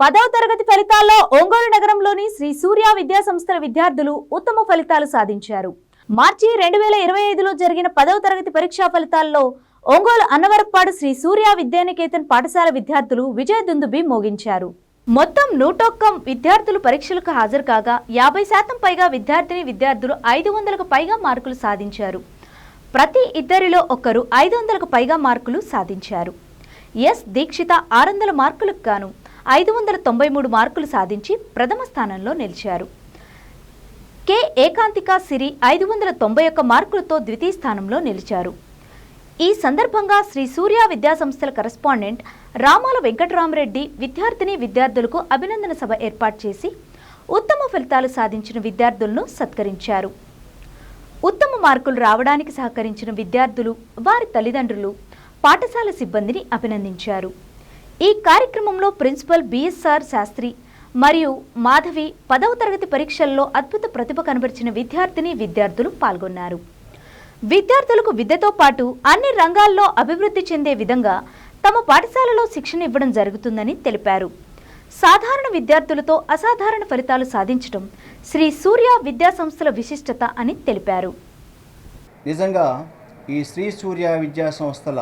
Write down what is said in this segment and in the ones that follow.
పదవ తరగతి ఫలితాల్లో ఒంగోలు నగరంలోని శ్రీ సూర్య విద్యా సంస్థల విద్యార్థులు ఉత్తమ ఫలితాలు సాధించారు. మార్చి రెండు వేల ఇరవై ఐదులో జరిగిన పదవ తరగతి పరీక్షా ఫలితాల్లో ఒంగోలు అన్నవరపాడు శ్రీ సూర్య విద్యానికేతన్ పాఠశాల విద్యార్థులు విజయ దుందుబి మోగించారు. మొత్తం నూటొక్క విద్యార్థులు పరీక్షలకు హాజరు కాగా యాభై శాతం పైగా విద్యార్థిని విద్యార్థులు ఐదు వందలకు పైగా మార్కులు సాధించారు. ప్రతి ఇద్దరిలో ఒకరు ఐదు వందలకు పైగా మార్కులు సాధించారు. ఎస్. దీక్షిత ఆరు వందల మార్కులకు గాను ఐదు వందల తొంభై మూడు మార్కులు సాధించి ప్రథమ స్థానంలో నిలిచారు. కె. ఏకాంతిక సిరి ఐదు వందల తొంభై ఒక్క మార్కులతో ద్వితీయ స్థానంలో నిలిచారు. ఈ సందర్భంగా శ్రీ సూర్య విద్యాసంస్థల కరెస్పాండెంట్ రామాల వెంకటరామరెడ్డి విద్యార్థిని విద్యార్థులకు అభినందన సభ ఏర్పాటు చేసి ఉత్తమ ఫలితాలు సాధించిన విద్యార్థులను సత్కరించారు. ఉత్తమ మార్కులు రావడానికి సహకరించిన విద్యార్థులు వారి తల్లిదండ్రులు పాఠశాల సిబ్బందిని అభినందించారు. ఈ కార్యక్రమంలో ప్రిన్సిపల్ బిఎస్ఆర్ శాస్త్రి మరియు మాధవి పదవ తరగతి పరీక్షల్లో అద్భుత ప్రతిభ కనబరిచిన విద్యార్థిని విద్యార్థులు పాల్గొన్నారు. విద్యార్థులకు విద్యతో పాటు అన్ని రంగాల్లో అభివృద్ధి చెందే విధంగా తమ పాఠశాలలో శిక్షణ ఇవ్వడం జరుగుతుందని తెలిపారు. సాధారణ విద్యార్థులతో అసాధారణ ఫలితాలు సాధించడం శ్రీ సూర్య విద్యా సంస్థల విశిష్టత అని తెలిపారు. నిజంగా ఈ శ్రీ సూర్య విద్యా సంస్థల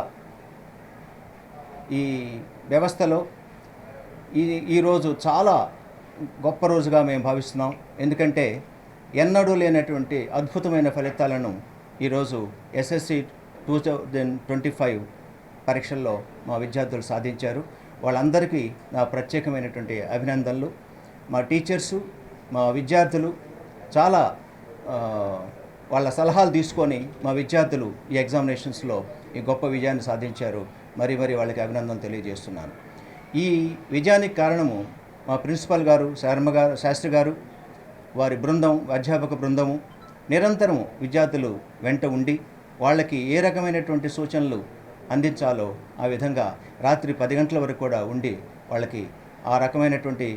ఈ వ్యవస్థలో ఈ ఈరోజు చాలా గొప్ప రోజుగా మేము భావిస్తున్నాం. ఎందుకంటే ఎన్నడూ లేనటువంటి అద్భుతమైన ఫలితాలను ఈరోజు SSC two thousand twenty five పరీక్షల్లో మా విద్యార్థులు సాధించారు. వాళ్ళందరికీ నా ప్రత్యేకమైనటువంటి అభినందనలు. మా టీచర్సు మా విద్యార్థులు చాలా వాళ్ళ సలహాలు తీసుకొని మా విద్యార్థులు ఈ ఎగ్జామినేషన్స్లో ఈ గొప్ప విజయాన్ని సాధించారు. మరి మరి వాళ్ళకి అభినందన తెలియజేస్తున్నాను. ఈ విజయానికి కారణము మా ప్రిన్సిపల్ గారు శర్మ గారు శాస్త్రి గారు వారి బృందం అధ్యాపక బృందము నిరంతరము విద్యార్థులు వెంట ఉండి వాళ్ళకి ఏ రకమైనటువంటి సూచనలు అందించాలో ఆ విధంగా రాత్రి పది గంటల వరకు కూడా ఉండి వాళ్ళకి ఆ రకమైనటువంటి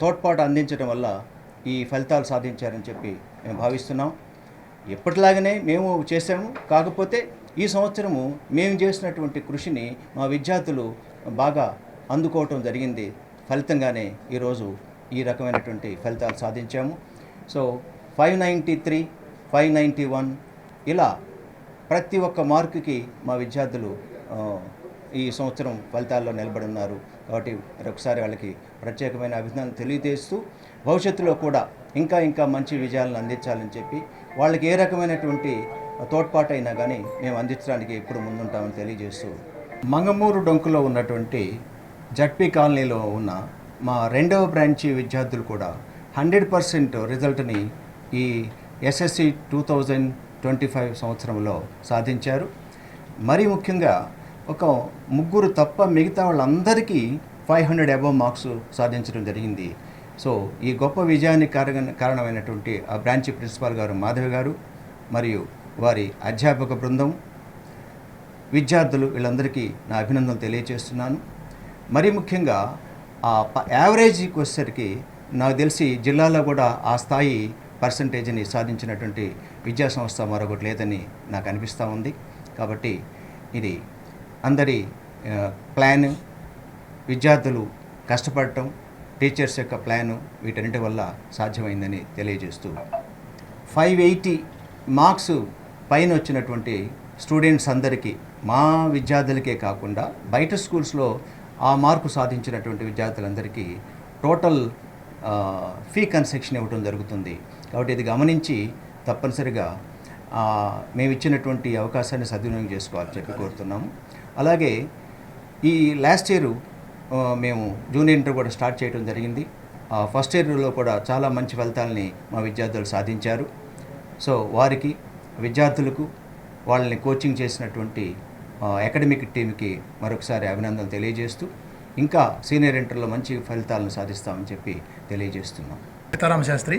తోడ్పాటు అందించడం వల్ల ఈ ఫలితాలు సాధించారని చెప్పి మేము భావిస్తున్నాం. ఎప్పటిలాగానే మేము చేసాము కాకపోతే ఈ సంవత్సరము మేము చేసినటువంటి కృషిని మా విద్యార్థులు బాగా అందుకోవటం జరిగింది. ఫలితంగానే ఈరోజు ఈ రకమైనటువంటి ఫలితాలు సాధించాము. So five ninety three five ninety one ఇలా ప్రతి ఒక్క మార్కుకి మా విద్యార్థులు ఈ సంవత్సరం ఫలితాల్లో నిలబడి ఉన్నారు. కాబట్టి మరొకసారి వాళ్ళకి ప్రత్యేకమైన అభినందన తెలియజేస్తూ భవిష్యత్తులో కూడా ఇంకా ఇంకా మంచి విజయాలను అందించాలని చెప్పి వాళ్ళకి ఏ రకమైనటువంటి తోడ్పాటు అయినా కానీ మేము అందించడానికి ఎప్పుడు ముందుంటామని తెలియజేస్తూ మంగమూరు డొంకులో ఉన్నటువంటి జడ్పీ కాలనీలో ఉన్న మా రెండవ బ్రాంచి విద్యార్థులు కూడా హండ్రెడ్ పర్సెంట్ రిజల్ట్ని ఈ SSC two thousand twenty five సంవత్సరంలో సాధించారు. మరి ముఖ్యంగా ఒక ముగ్గురు తప్ప మిగతా వాళ్ళందరికీ ఫైవ్ హండ్రెడ్ అబవ్ మార్క్స్ సాధించడం జరిగింది. సో ఈ గొప్ప విజయానికి కారణ కారణమైనటువంటి ఆ బ్రాంచి ప్రిన్సిపాల్ గారు మాధవి గారు మరియు వారి అధ్యాపక బృందం విద్యార్థులు వీళ్ళందరికీ నా అభినందనలు తెలియజేస్తున్నాను మరి ముఖ్యంగా ఆ ప- యావరేజ్కి వచ్చేసరికి నాకు తెలిసి జిల్లాలో కూడా ఆ స్థాయి పర్సంటేజ్ని సాధించినటువంటి విద్యా సంస్థ మరొకటి లేదని నాకు అనిపిస్తూ ఉంది. కాబట్టి ఇది అందరి ప్లాన్ విద్యార్థులు కష్టపడటం టీచర్స్ యొక్క ప్లాను వీటన్నిటి వల్ల సాధ్యమైందని తెలియజేస్తూ. ఫైవ్ ఎయిటీ మార్క్స్ పైన వచ్చినటువంటి స్టూడెంట్స్ అందరికీ మా విద్యార్థులకే కాకుండా బయట స్కూల్స్లో ఆ మార్కు సాధించినటువంటి విద్యార్థులందరికీ టోటల్ ఫీ కన్సెక్షన్ ఇవ్వడం జరుగుతుంది. కాబట్టి ఇది గమనించి తప్పనిసరిగా మేము ఇచ్చినటువంటి అవకాశాన్ని సద్వినియోగం చేసుకోవాలని చెప్పి కోరుతున్నాము. అలాగే ఈ లాస్ట్ ఇయర్ మేము జూనియర్ ఇంటర్ కూడా స్టార్ట్ చేయడం జరిగింది. ఆ ఫస్ట్ ఇయర్లో కూడా చాలా మంచి ఫలితాలని మా విద్యార్థులు సాధించారు. సో వారికి విద్యార్థులకు వాళ్ళని కోచింగ్ చేసినటువంటి అకాడమిక్ టీంకి మరొకసారి అభినందనలు తెలియజేస్తూ ఇంకా సీనియర్ ఇంటర్లో మంచి ఫలితాలను సాధిస్తామని చెప్పి తెలియజేస్తున్నాం. సీతారామ శాస్త్రి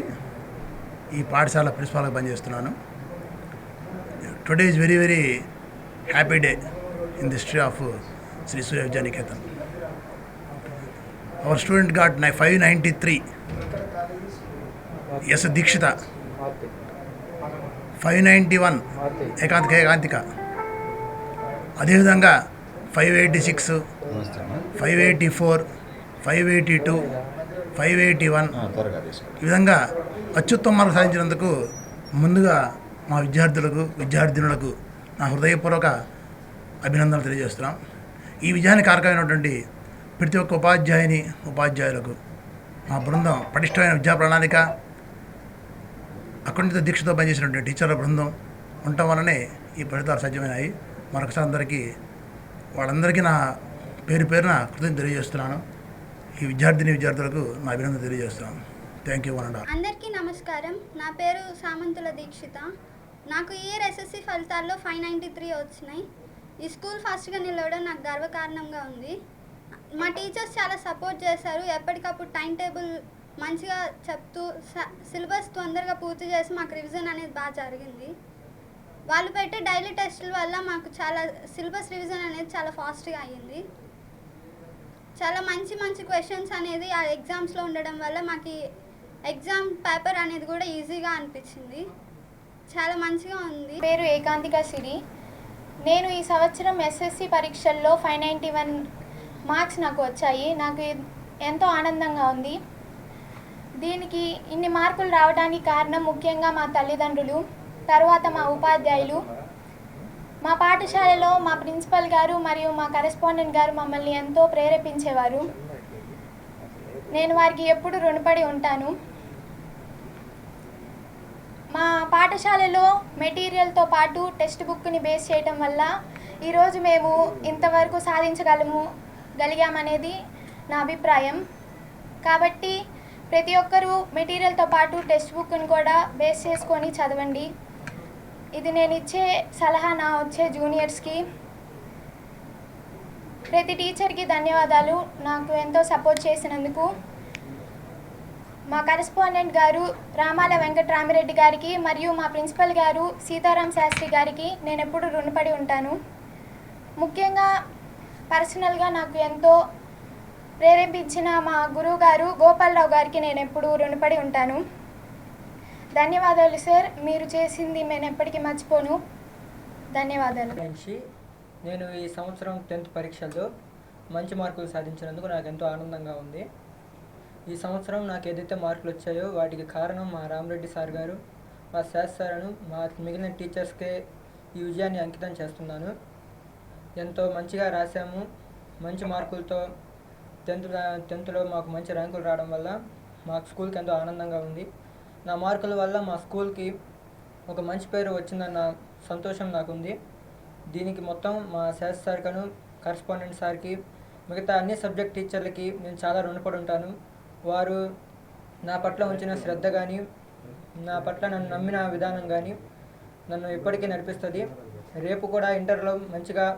ఈ పాఠశాల ప్రిన్సిపాల్గా పనిచేస్తున్నాను. Today is very very happy day in the history of Shri Surya Vidyaniketan our student got nine five ninety three S Deekshitha five ninety one Ekanthika Ekanthika. అదేవిధంగా five eighty six. Five eighty four five eighty two five eighty one. ఈ విధంగా అత్యుత్తమ మార్కులు సాధించినందుకు ముందుగా మా విద్యార్థులకు విద్యార్థినులకు నా హృదయపూర్వక అభినందనలు తెలియజేస్తున్నాం. ఈ విజయానికి కారకమైనటువంటి ప్రతి ఒక్క ఉపాధ్యాయుని ఉపాధ్యాయులకు మా బృందం పటిష్టమైన విద్యా ప్రణాళిక అఖండిత దీక్షతో పనిచేసినటువంటి టీచర్ల బృందం ఉండటం వల్లనే ఈ ఫలితాలు సాధ్యమైనాయి. మరొకసారి అందరికీ వాళ్ళందరికీ నా పేరు పేరున కృతజ్ఞత తెలియజేస్తున్నాను. ఈ విద్యార్థిని విద్యార్థులకు నా అభినందన తెలియజేస్తున్నాను థ్యాంక్ యూ వన్ అందరికీ నమస్కారం. నా పేరు సామంతుల దీక్షిత. నాకు ఈ ఇయర్ ఎస్ఎస్సి ఫలితాల్లో ఫైవ్ నైంటీ త్రీ వచ్చినాయి. ఈ స్కూల్ ఫాస్ట్గా నిలవడం నాకు గర్వకారణంగా ఉంది. మా టీచర్స్ చాలా సపోర్ట్ చేశారు. ఎప్పటికప్పుడు టైం టేబుల్ మంచిగా చెప్తూ సిలబస్ తొందరగా పూర్తి చేసి మాకు రివిజన్ అనేది బాగా జరిగింది. వాళ్ళు పెట్టే డైలీ టెస్టుల వల్ల మాకు చాలా సిలబస్ రివిజన్ అనేది చాలా ఫాస్ట్గా అయ్యింది. చాలా మంచి మంచి క్వశ్చన్స్ అనేది ఆ ఎగ్జామ్స్లో ఉండడం వల్ల మాకు ఎగ్జామ్ పేపర్ అనేది కూడా ఈజీగా అనిపించింది. చాలా మంచిగా ఉంది. పేరు ఏకాంతిక సిరి. నేను ఈ సంవత్సరం ఎస్ఎస్సి పరీక్షల్లో ఫైవ్ నైంటీ వన్ మార్క్స్ నాకు వచ్చాయి. నాకు ఎంతో ఆనందంగా ఉంది. దీనికి ఇన్ని మార్కులు రావడానికి కారణం ముఖ్యంగా మా తల్లిదండ్రులు తర్వాత మా ఉపాధ్యాయులు. మా పాఠశాలలో మా ప్రిన్సిపల్ గారు మరియు మా కరెస్పాండెంట్ గారు మమ్మల్ని ఎంతో ప్రేరేపించేవారు. నేను వారికి ఎప్పుడు రుణపడి ఉంటాను. మా పాఠశాలలో మెటీరియల్తో పాటు టెక్స్ట్ బుక్ని బేస్ చేయటం వల్ల ఈరోజు మేము ఇంతవరకు సాధించగలము గలిగామనేది నా అభిప్రాయం. కాబట్టి ప్రతి ఒక్కరూ మెటీరియల్తో పాటు టెక్స్ట్ బుక్ని కూడా బేస్ చేసుకొని చదవండి. ఇది నేను ఇచ్చే సలహా నా వచ్చే జూనియర్స్కి ప్రతి టీచర్కి ధన్యవాదాలు. నాకు ఎంతో సపోర్ట్ చేసినందుకు. మా కరెస్పాండెంట్ గారు రామాల వెంకటరామిరెడ్డి గారికి మరియు మా ప్రిన్సిపల్ గారు సీతారాం శాస్త్రి గారికి నేను ఎప్పుడు రుణపడి ఉంటాను. ముఖ్యంగా పర్సనల్గా నాకు ఎంతో ప్రేరేపించిన మా గురువు గారు గోపాలరావు గారికి నేను ఎప్పుడూ రుణపడి ఉంటాను. ధన్యవాదాలు సార్. మీరు చేసింది నేను ఎప్పటికీ మర్చిపోను. ధన్యవాదాలు. నుంచి నేను ఈ సంవత్సరం టెన్త్ పరీక్షల్లో మంచి మార్కులు సాధించినందుకు నాకు ఎంతో ఆనందంగా ఉంది. ఈ సంవత్సరం నాకు ఏదైతే మార్కులు వచ్చాయో వాటికి కారణం మా రామరెడ్డి సార్ గారు మా శాస్ సార్ను మా మిగిలిన టీచర్స్కే ఈ విజయాన్ని అంకితం చేస్తున్నాను. ఎంతో మంచిగా రాశాము. మంచి మార్కులతో టెన్త్ టెన్త్లో మాకు మంచి ర్యాంకులు రావడం వల్ల మా స్కూల్కి ఎంతో ఆనందంగా ఉంది. నా మార్కుల వల్ల మా స్కూల్కి ఒక మంచి పేరు వచ్చిందన్న సంతోషం నాకుంది. దీనికి మొత్తం మా శాస్ సార్కను కరస్పాండెంట్ సార్కి మిగతా అన్ని సబ్జెక్ట్ టీచర్లకి నేను చాలా రుణపడి ఉంటాను. వారు నా పట్ల ఉంచిన శ్రద్ధ కానీ నా పట్ల నన్ను నమ్మిన విధానం కానీ నన్ను ఇప్పటికీ నడిపిస్తుంది. రేపు కూడా ఇంటర్లో మంచిగా